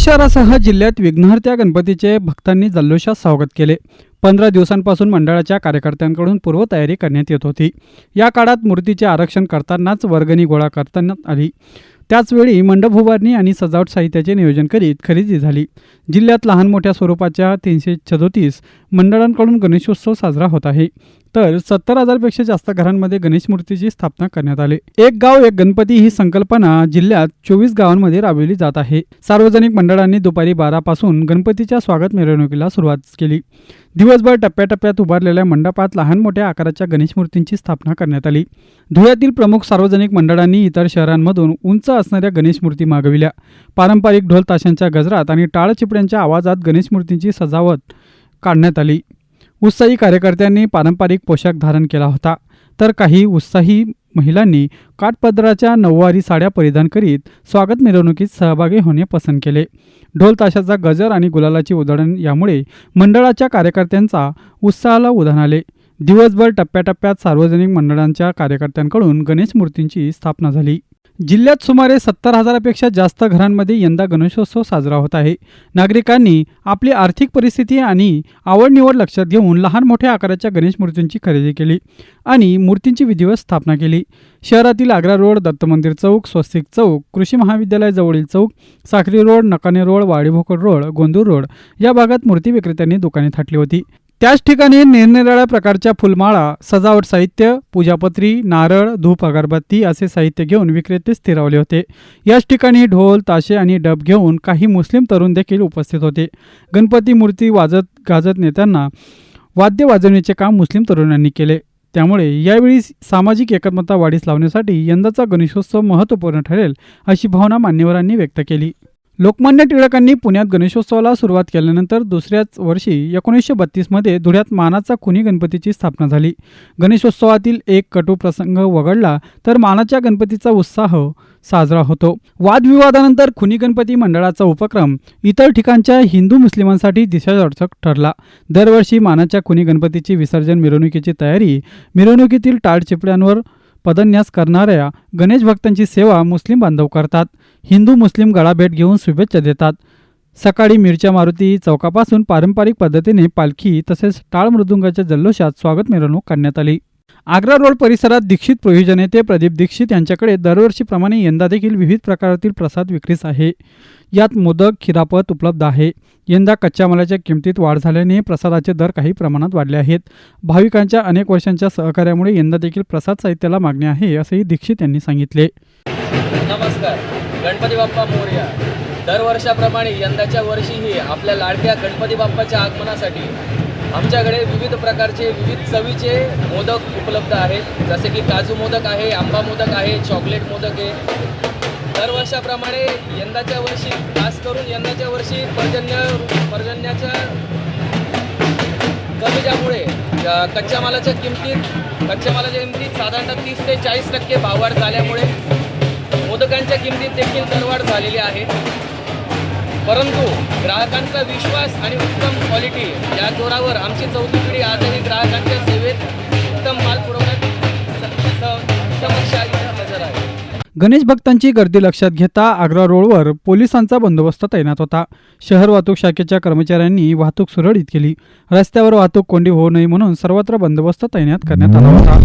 शहरासह जिल्ह्यात विघ्नहर्त्या गणपतीचे भक्तांनी जल्लोषात स्वागत केले. पंधरा दिवसांपासून मंडळाच्या कार्यकर्त्यांकडून पूर्वतयारी करण्यात येत होती. या काळात मूर्तीचे आरक्षण करतानाच वर्गणी गोळा करण्यात आली. त्याचवेळी मंडप उभारणी आणि सजावट साहित्याचे नियोजन करीत खरेदी झाली. जिल्ह्यात लहान मोठ्या स्वरूपाच्या तीनशे सदोतीस मंडळांकडून गणेशोत्सव साजरा होत आहे. तर सत्तर हजारपेक्षा जास्त घरांमध्ये गणेश मूर्तीची स्थापना करण्यात आली. एक गाव एक गणपती ही संकल्पना जिल्ह्यात चोवीस गावांमध्ये राबविली जात आहे. सार्वजनिक मंडळांनी दुपारी बारापासून गणपतीच्या स्वागत मिरवणुकीला सुरुवात केली. दिवसभर टप्प्याटप्प्यात उभारलेल्या मंडपात लहान मोठ्या आकाराच्या गणेश मूर्तींची स्थापना करण्यात आली. धुळ्यातील प्रमुख सार्वजनिक मंडळांनी इतर शहरांमधून उंच असणाऱ्या गणेश मूर्ती मागविल्या. पारंपरिक ढोल ताशांच्या गजरात आणि टाळ चिपड्यांच्या आवाजात गणेश मूर्तींची सजावट काढण्यात आली. उत्साही कार्यकर्त्यांनी पारंपरिक पोशाख धारण केला होता. तर काही उत्साही महिलांनी काठपदराच्या नऊवारी साड्या परिधान करीत स्वागत मिरवणुकीत सहभागी होणे पसंत केले. ढोल ताशाचा गजर आणि गुलालाची उधळण यामुळे मंडळाच्या कार्यकर्त्यांचा उत्साहाला उधाण आले. दिवसभर टप्प्याटप्प्यात सार्वजनिक मंडळांच्या कार्यकर्त्यांकडून गणेश मूर्तींची स्थापना झाली. जिल्ह्यात सुमारे सत्तर हजारापेक्षा जास्त घरांमध्ये यंदा गणेशोत्सव साजरा होत आहे. नागरिकांनी आपली आर्थिक परिस्थिती आणि आवड निवड लक्षात घेऊन लहान मोठ्या आकाराच्या गणेश मूर्तींची खरेदी केली आणि मूर्तींची विधिवत स्थापना केली. शहरातील आग्रा रोड दत्त मंदिर चौक स्वस्तिक चौक कृषी महाविद्यालयाजवळील चौक Sakhari road Nakane road Wadibhokar road Gondur road या भागात मूर्ती विक्रेत्यांनी दुकाने थाटली होती. त्याच ठिकाणी निरनिराळ्या प्रकारच्या फुलमाळा सजावट साहित्य पूजापत्री नारळ धूप अगरबत्ती असे साहित्य घेऊन विक्रेते स्थिरावले होते. याच ठिकाणी ढोल ताशे आणि डब घेऊन काही मुस्लिम तरुण देखील उपस्थित होते. गणपती मूर्ती वाजत गाजत नेत्यांना वाद्य वाजवण्याचे काम मुस्लिम तरुणांनी केले. त्यामुळे यावेळी सामाजिक एकात्मता वाढीस लावण्यासाठी यंदाचा गणेशोत्सव महत्त्वपूर्ण ठरेल अशी भावना मान्यवरांनी व्यक्त केली. लोकमान्य टिळकांनी पुण्यात गणेशोत्सवाला सुरुवात केल्यानंतर दुसऱ्याच वर्षी एकोणीसशे बत्तीसमध्ये धुळ्यात मानाचा खुनी गणपतीची स्थापना झाली. गणेशोत्सवातील एक कटू प्रसंग वगळला तर मानाच्या गणपतीचा उत्साह साजरा होतो. वादविवादानंतर खुनी गणपती मंडळाचा उपक्रम इतर ठिकाणच्या हिंदू मुस्लिमांसाठी दिशादर्शक ठरला. दरवर्षी मानाच्या खुनी गणपतीची विसर्जन मिरवणुकीची तयारी मिरवणुकीतील टाळ चिपड्यांवर पदन्यास करणाऱ्या गणेश भक्तांची सेवा मुस्लिम बांधव करतात. हिंदू मुस्लिम गळाभेट घेऊन शुभेच्छा देतात. सकाळी मिरच्या मारुती चौकापासून पारंपरिक पद्धतीने पालखी तसेच टाळ मृदुंगाच्या जल्लोषात स्वागत मिरवणूक काढण्यात आली. आग्रा रोड परिसरात दीक्षित प्रोव्हिजन येथे प्रदीप दीक्षित यांच्याकडे दरवर्षीप्रमाणे यंदा देखील विविध प्रकारातील प्रसाद विक्रीस आहे. यात मोदक खिरापत उपलब्ध आहे. यंदा कच्च्या मालाच्या किमतीत वाढ झाल्याने प्रसादाचे दर काही प्रमाणात वाढले आहेत. भाविकांच्या अनेक वर्षांच्या सहकार्यामुळे यंदा देखील प्रसाद साहित्याला मागणी आहे असंही दीक्षित यांनी सांगितले. नमस्कार गणपती बाप्पा मोरया. दरवर्षाप्रमाणे यंदाच्या वर्षीही आपल्या लाडक्या गणपती बाप्पाच्या आगमनासाठी आमच्याकडे विविध प्रकारचे विविध चवीचे मोदक उपलब्ध आहेत. जसे की काजू मोदक आहे आंबा मोदक आहे चॉकलेट मोदक आहे. दरवर्षाप्रमाणे यंदाच्या वर्षी खास करून यंदाच्या वर्षी पर्जन्य पर्जन्याच्या कमीच्यामुळे कच्च्या मालाच्या किमतीत कच्च्या मालाच्या किमतीत साधारणतः तीस ते चाळीस टक्के भाववाढ झाल्यामुळे मोदकांच्या किमतीत देखील दरवाढ झालेली आहे. परंतु ग्राहकांचा विश्वास आणि उत्तम क्वालिटी या जोरावर आमची चौथी पिढी आजही ग्राहकांच्या सेवेत उत्तम माल पुरवण्यात स- आहे. गणेश भक्तांची गर्दी लक्षात घेता आग्रा रोडवर पोलिसांचा बंदोबस्त तैनात होता. शहर वाहतूक शाखेच्या कर्मचाऱ्यांनी वाहतूक सुरळीत केली. रस्त्यावर वाहतूक कोंडी होऊ नये म्हणून सर्वत्र बंदोबस्त तैनात करण्यात आला होता.